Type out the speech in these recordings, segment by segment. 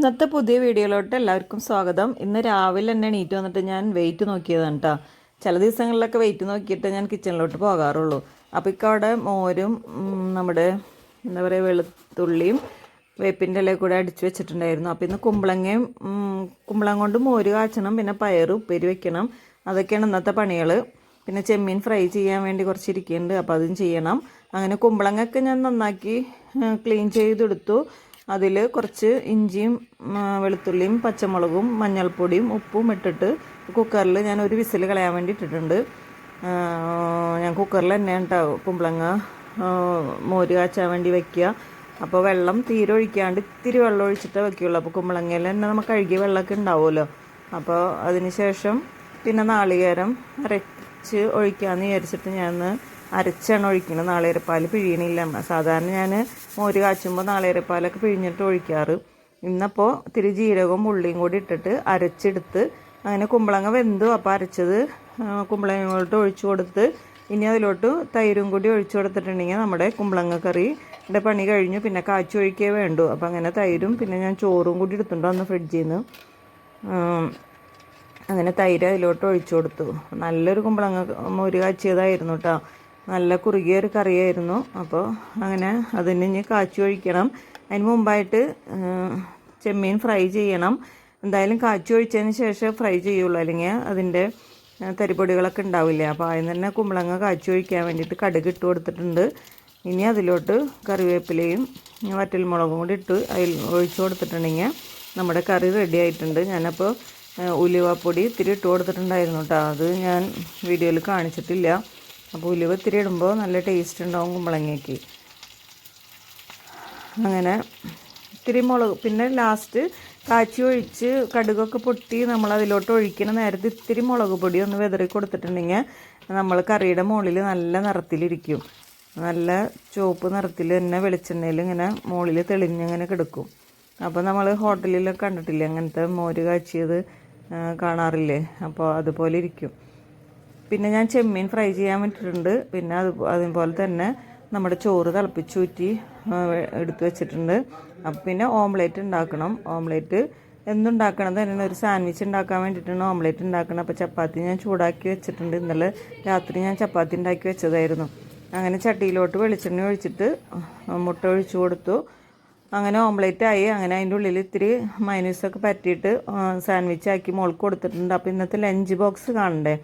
ഇന്നത്തെ പുതിയ വീഡിയോയിലോട്ട് എല്ലാവർക്കും സ്വാഗതം. ഇന്ന് രാവിലെ തന്നെ എണീറ്റ് വന്നിട്ട് ഞാൻ വെയിറ്റ് നോക്കിയതാണ് കേട്ടോ ചില ദിവസങ്ങളിലൊക്കെ വെയിറ്റ് നോക്കിയിട്ട് ഞാൻ കിച്ചണിലോട്ട് പോകാറുള്ളൂ. അപ്പോൾ അവിടെ മോരും നമ്മുടെ എന്താ പറയുക വെളുത്തുള്ളിയും വേപ്പിന്റെ ഇലയും കൂടെ അടിച്ച് വെച്ചിട്ടുണ്ടായിരുന്നു. അപ്പോൾ ഇന്ന് കുമ്പളങ്ങയും കുമ്പളം കൊണ്ട് മോര് കാച്ചണം പിന്നെ പയറ് ഉപ്പേരി വെക്കണം. അതൊക്കെയാണ് ഇന്നത്തെ പണികൾ പിന്നെ ചെമ്മീൻ ഫ്രൈ ചെയ്യാൻ വേണ്ടി കുറച്ചിരിക്കുന്നുണ്ട്. അപ്പോൾ അതും ചെയ്യണം. അങ്ങനെ കുമ്പളങ്ങയൊക്കെ ഞാൻ നന്നാക്കി ക്ലീൻ ചെയ്തെടുത്തു. അതിൽ കുറച്ച് ഇഞ്ചിയും വെളുത്തുള്ളിയും പച്ചമുളകും മഞ്ഞൾപ്പൊടിയും ഉപ്പും ഇട്ടിട്ട് കുക്കറിൽ ഞാൻ ഒരു വിസിൽ കളയാൻ വേണ്ടി ഇട്ടിട്ടുണ്ട് ഞാൻ കുക്കറിൽ തന്നെ ഉണ്ടാവും കുമ്പളങ്ങ മോര് കാച്ചാൻ വേണ്ടി വെക്കുക. അപ്പോൾ വെള്ളം തീരെ ഒഴിക്കാണ്ട് ഇത്തിരി വെള്ളം ഒഴിച്ചിട്ടേ വെക്കുകയുള്ളൂ. അപ്പോൾ കുമ്പളങ്ങയിൽ തന്നെ നമുക്ക് കഴുകിയ വെള്ളമൊക്കെ ഉണ്ടാവുമല്ലോ. അപ്പോൾ അതിന് ശേഷം പിന്നെ നാളികേരം അരച്ച് ഒഴിക്കാമെന്ന് വിചാരിച്ചിട്ട് ഞാൻ അരച്ചാണ് ഒഴിക്കുന്നത് നാളികേരപ്പാൽ പിഴിയണില്ല. സാധാരണ ഞാൻ മോര് കാച്ചുമ്പോൾ നാളേരപ്പാലൊക്കെ പിഴിഞ്ഞിട്ട് ഒഴിക്കാറ്. ഇന്നപ്പോൾ ഇത്തിരി ജീരകവും ഉള്ളിയും കൂടി ഇട്ടിട്ട് അരച്ചെടുത്ത് അങ്ങനെ കുമ്പളങ്ങ വെന്തു. അപ്പോൾ അരച്ചത് കുമ്പളങ്ങോട്ട് ഒഴിച്ചു കൊടുത്ത് ഇനി അതിലോട്ട് തൈരും കൂടി ഒഴിച്ചു കൊടുത്തിട്ടുണ്ടെങ്കിൽ നമ്മുടെ കുമ്പളങ്ങ കറിയുടെ പണി കഴിഞ്ഞു. പിന്നെ കാച്ചു ഒഴിക്കേ വേണ്ടു. അപ്പോൾ അങ്ങനെ തൈരും പിന്നെ ഞാൻ ചോറും കൂടി എടുത്തിട്ടുണ്ടോ അന്ന് ഫ്രിഡ്ജിൽ നിന്ന് അങ്ങനെ തൈര് അതിലോട്ട് ഒഴിച്ചു കൊടുത്തു. നല്ലൊരു കുമ്പളങ്ങ മോര് കാച്ചിയതായിരുന്നു കേട്ടോ നല്ല കുറുകിയ ഒരു കറിയായിരുന്നു. അപ്പോൾ അങ്ങനെ അതിന് ഇനി കാച്ചി ഒഴിക്കണം. അതിന് മുമ്പായിട്ട് ചെമ്മീൻ ഫ്രൈ ചെയ്യണം. എന്തായാലും കാച്ചി ഒഴിച്ചതിന് ശേഷം ഫ്രൈ ചെയ്യുള്ളൂ. അല്ലെങ്കിൽ അതിന്റെ തരിപ്പൊടികളൊക്കെ ഉണ്ടാവില്ലേ? അപ്പോൾ അതിന് തന്നെ കുമ്പളങ്ങ കാച്ചി ഒഴിക്കാൻ വേണ്ടിയിട്ട് കടുക് ഇട്ട് കൊടുത്തിട്ടുണ്ട്. ഇനി അതിലോട്ട് കറിവേപ്പിലയും വറ്റൽമുളകും കൂടി ഇട്ട് അതിൽ ഒഴിച്ചു കൊടുത്തിട്ടുണ്ടെങ്കിൽ നമ്മുടെ കറി റെഡി ആയിട്ടുണ്ട്. ഞാനപ്പോൾ ഉലുവപ്പൊടി ഇത്തിരി ഇട്ട് കൊടുത്തിട്ടുണ്ടായിരുന്നു കേട്ടോ. അത് ഞാൻ വീഡിയോയിൽ കാണിച്ചിട്ടില്ല. അപ്പോൾ ഉലുവ ഇത്തിരി ഇടുമ്പോൾ നല്ല ടേസ്റ്റ് ഉണ്ടാവും കുമ്പളങ്ങയ്ക്ക്. അങ്ങനെ ഇത്തിരി മുളക് പിന്നെ ലാസ്റ്റ് കാച്ചി ഒഴിച്ച് കടുകൊക്കെ പൊട്ടി നമ്മൾ അതിലോട്ട് ഒഴിക്കുന്ന നേരത്തെ ഇത്തിരി മുളക് പൊടി ഒന്ന് വിതറി കൊടുത്തിട്ടുണ്ടെങ്കിൽ നമ്മൾ കറിയുടെ മുകളിൽ നല്ല നിറത്തിലിരിക്കും. നല്ല ചുവപ്പ് നിറത്തിൽ തന്നെ വെളിച്ചെണ്ണയിൽ ഇങ്ങനെ മുകളിൽ തെളിഞ്ഞിങ്ങനെ കിടക്കും. അപ്പോൾ നമ്മൾ ഹോട്ടലിലൊക്കെ കണ്ടിട്ടില്ലേ അങ്ങനത്തെ മോര് കാച്ചിയത് കാണാറില്ലേ? അപ്പോൾ അതുപോലെ ഇരിക്കും. പിന്നെ ഞാൻ ചെമ്മീൻ ഫ്രൈ ചെയ്യാൻ വേണ്ടിയിട്ടുണ്ട് പിന്നെ അത് അതുപോലെ തന്നെ നമ്മുടെ ചോറ് തിളപ്പിച്ചൂറ്റി എടുത്തു വെച്ചിട്ടുണ്ട്. അപ്പം പിന്നെ ഓംലേറ്റ് ഉണ്ടാക്കണം. ഓംലേറ്റ് എന്തുണ്ടാക്കണം തന്നെ ഒരു സാൻഡ്വിച്ച് ഉണ്ടാക്കാൻ വേണ്ടിയിട്ടാണ് ഓംലേറ്റ് ഉണ്ടാക്കണം അപ്പോൾ ചപ്പാത്തി ഞാൻ ചൂടാക്കി വെച്ചിട്ടുണ്ട്. ഇന്നലെ രാത്രി ഞാൻ ചപ്പാത്തി ഉണ്ടാക്കി വെച്ചതായിരുന്നു. അങ്ങനെ ചട്ടിയിലോട്ട് വെളിച്ചെണ്ണ ഒഴിച്ചിട്ട് മുട്ട ഒഴിച്ചു കൊടുത്തു. അങ്ങനെ ഓംലേറ്റ് ആയി. അങ്ങനെ അതിന്റെ ഉള്ളിൽ ഇത്തിരി മൈനീസൊക്കെ പറ്റിയിട്ട് സാൻഡ്വിച്ച് ആക്കി മോൾക്ക് കൊടുത്തിട്ടുണ്ട്. അപ്പോൾ ഇന്നത്തെ ലഞ്ച് ബോക്സ് കാണണ്ടേ?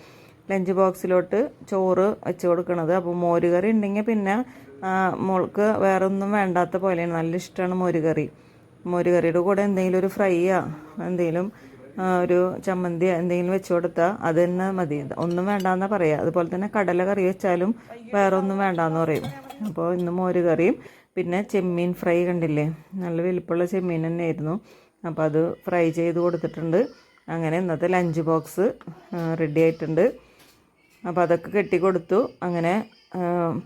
ലഞ്ച് ബോക്സിലോട്ട് ചോറ് വെച്ച് കൊടുക്കണത്. അപ്പോൾ മോരുകറി ഉണ്ടെങ്കിൽ പിന്നെ മോൾക്ക് വേറൊന്നും വേണ്ടാത്ത പോലെയാണ്. നല്ല ഇഷ്ടമാണ് മോരുകറി. മോരുകറിയുടെ കൂടെ എന്തെങ്കിലും ഒരു ഫ്രൈയോ എന്തെങ്കിലും ഒരു ചമ്മന്തി എന്തെങ്കിലും വെച്ച് കൊടുത്താൽ അത് തന്നെ മതി. ഒന്നും വേണ്ടാന്നാ പറയുക അതുപോലെ തന്നെ കടല കറി വെച്ചാലും വേറെ ഒന്നും വേണ്ടാന്ന് പറയും. അപ്പോൾ ഇന്ന് മോരുകറിയും പിന്നെ ചെമ്മീൻ ഫ്രൈ കണ്ടില്ലേ? നല്ല വലിപ്പമുള്ള ചെമ്മീൻ തന്നെയായിരുന്നു. അപ്പോൾ അത് ഫ്രൈ ചെയ്ത് കൊടുത്തിട്ടുണ്ട്. അങ്ങനെ ഇന്നത്തെ ലഞ്ച് ബോക്സ് റെഡി ആയിട്ടുണ്ട്. അപ്പോൾ അതൊക്കെ കെട്ടിക്കൊടുത്തു. അങ്ങനെ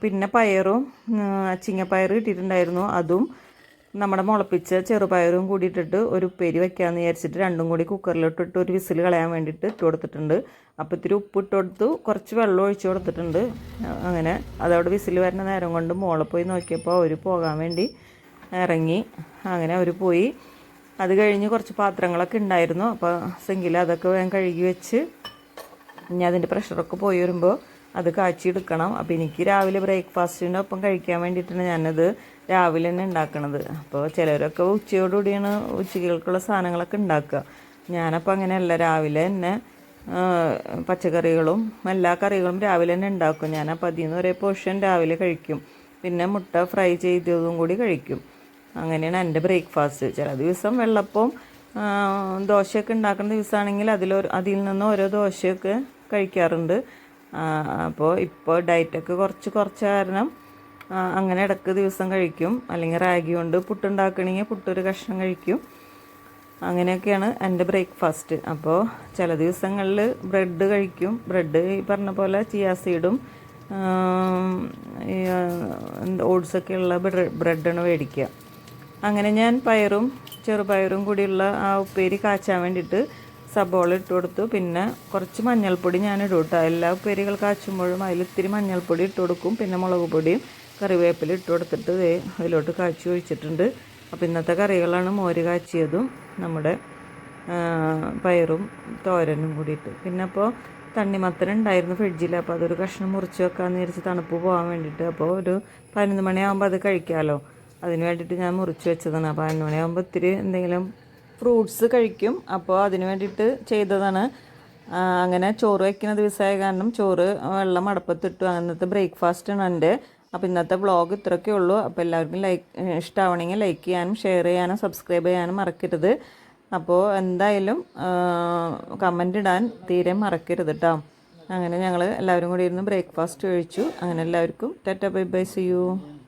പിന്നെ പയറും ആ, അച്ചിങ്ങപ്പയർ കിട്ടിയിട്ടുണ്ടായിരുന്നു. അതും നമ്മുടെ മുളപ്പിച്ച ചെറുപയറും കൂടി ഇട്ടിട്ട് ഒരു ഉപ്പേരി വെക്കാമെന്ന് വിചാരിച്ചിട്ട് രണ്ടും കൂടി കുക്കറിലിട്ടിട്ട് ഒരു വിസിൽ കളയാൻ വേണ്ടിയിട്ട് ഇട്ട് കൊടുത്തിട്ടുണ്ട്. അപ്പോൾ ഇത്തിരി ഉപ്പ് ഇട്ട് കൊടുത്തു കുറച്ച് വെള്ളം ഒഴിച്ചു കൊടുത്തിട്ടുണ്ട്. അങ്ങനെ അതവിടെ വിസിൽ വരുന്ന നേരം കൊണ്ട് മോളെ പോയി നോക്കിയപ്പോൾ അവർ പോകാൻ വേണ്ടി ഇറങ്ങി. അങ്ങനെ അവർ പോയി. അത് കഴിഞ്ഞ് കുറച്ച് പാത്രങ്ങളൊക്കെ ഉണ്ടായിരുന്നു. അപ്പോൾ സിങ്കിൽ അതൊക്കെ വേഗം കഴുകി വെച്ച് ഇനി അതിന്റെ പ്രഷറൊക്കെ പോയി വരുമ്പോൾ അത് കാച്ചിയെടുക്കണം. അപ്പോൾ എനിക്ക് രാവിലെ ബ്രേക്ക്ഫാസ്റ്റിന്റെ ഒപ്പം കഴിക്കാൻ വേണ്ടിയിട്ടാണ് ഞാനത് രാവിലെ തന്നെ ഉണ്ടാക്കണത്. അപ്പോൾ ചിലരൊക്കെ ഉച്ചയോടുകൂടിയാണ് ഉച്ചകൾക്കുള്ള സാധനങ്ങളൊക്കെ ഉണ്ടാക്കുക. ഞാനപ്പോൾ അങ്ങനെയല്ല രാവിലെ തന്നെ പച്ചക്കറികളും എല്ലാ കറികളും രാവിലെ തന്നെ ഉണ്ടാക്കും. ഞാനപ്പോൾ അതിൽ നിന്ന് ഒരേ പോർഷൻ രാവിലെ കഴിക്കും. പിന്നെ മുട്ട ഫ്രൈ ചെയ്തതും കൂടി കഴിക്കും. അങ്ങനെയാണ് എന്റെ ബ്രേക്ക്ഫാസ്റ്റ് ചില ദിവസം വെള്ളപ്പം ദോശയൊക്കെ ഉണ്ടാക്കുന്ന ദിവസമാണെങ്കിൽ അതിലൊരു അതിൽ നിന്ന് ഓരോ ദോശയൊക്കെ കഴിക്കാറുണ്ട്. അപ്പോൾ ഇപ്പോൾ ഡയറ്റൊക്കെ കുറച്ച് കുറച്ച് കാരണം അങ്ങനെ ഇടയ്ക്ക് ദിവസം കഴിക്കും. അല്ലെങ്കിൽ റാഗി കൊണ്ട് പുട്ടുണ്ടാക്കണമെങ്കിൽ പുട്ടൊരു കഷ്ണം കഴിക്കും. അങ്ങനെയൊക്കെയാണ് എന്റെ ബ്രേക്ക്ഫാസ്റ്റ് അപ്പോൾ ചില ദിവസങ്ങളിൽ ബ്രെഡ് കഴിക്കും. ബ്രെഡ് ഈ പറഞ്ഞ പോലെ ചിയാ സീഡും ഓട്സൊക്കെ ഉള്ള ബ്രെഡാണ് മേടിക്കുക. അങ്ങനെ ഞാൻ പയറും ചെറുപയറും കൂടിയുള്ള ആ ഉപ്പേരി കാച്ചാൻ വേണ്ടിയിട്ട് സബോള ഇട്ട് കൊടുത്തു. പിന്നെ കുറച്ച് മഞ്ഞൾപ്പൊടി ഞാൻ ഇടും കേട്ടോ. എല്ലാ ഉപ്പേരികൾ കാച്ചുമ്പോഴും അതിൽ ഇത്തിരി മഞ്ഞൾപ്പൊടി ഇട്ട് കൊടുക്കും. പിന്നെ മുളക് പൊടിയും കറിവേപ്പില ഇട്ട് കൊടുത്തിട്ട് അതിലോട്ട് കാച്ചി ഒഴിച്ചിട്ടുണ്ട്. അപ്പോൾ ഇന്നത്തെ കറികളാണ് മോര് കാച്ചിയതും നമ്മുടെ പയറും തോരനും കൂടിയിട്ട്. പിന്നെ അപ്പോൾ തണ്ണിമത്തൻ ഉണ്ടായിരുന്നു ഫ്രിഡ്ജിൽ അപ്പോൾ അതൊരു കഷ്ണം മുറിച്ച് വെക്കാമെന്ന് വിചാരിച്ച് തണുപ്പ് പോകാൻ വേണ്ടിയിട്ട്. അപ്പോൾ ഒരു പതിനൊന്ന് മണിയാകുമ്പോൾ അത് കഴിക്കാമല്ലോ അതിന് വേണ്ടിയിട്ട് ഞാൻ മുറിച്ച് വെച്ചതാണ്. അപ്പോൾ പതിനൊന്ന് മണിയാകുമ്പോൾ ഇത്തിരി എന്തെങ്കിലും ഫ്രൂട്ട്സ് കഴിക്കും. അപ്പോൾ അതിന് വേണ്ടിയിട്ട് ചെയ്തതാണ്. അങ്ങനെ ചോറ് വയ്ക്കുന്ന ദിവസമായ കാരണം ചോറ് വെള്ളം അടപ്പത്തിട്ടു. അന്നത്തെ ബ്രേക്ക്ഫാസ്റ്റാണ് എന്റെ. അപ്പോൾ ഇന്നത്തെ വ്ളോഗ് ഇത്രയൊക്കെ ഉള്ളൂ. അപ്പോൾ എല്ലാവർക്കും ലൈക്ക് ഇഷ്ടമാവണമെങ്കിൽ ലൈക്ക് ചെയ്യാനും ഷെയർ ചെയ്യാനും സബ്സ്ക്രൈബ് ചെയ്യാനും മറക്കരുത്. അപ്പോൾ എന്തായാലും കമന്റ് ഇടാൻ തീരെ മറക്കരുത് കേട്ടോ അങ്ങനെ ഞങ്ങൾ എല്ലാവരും കൂടി ഇരുന്ന് ബ്രേക്ക്ഫാസ്റ്റ് കഴിച്ചു. അങ്ങനെ എല്ലാവർക്കും tata bye bye see you.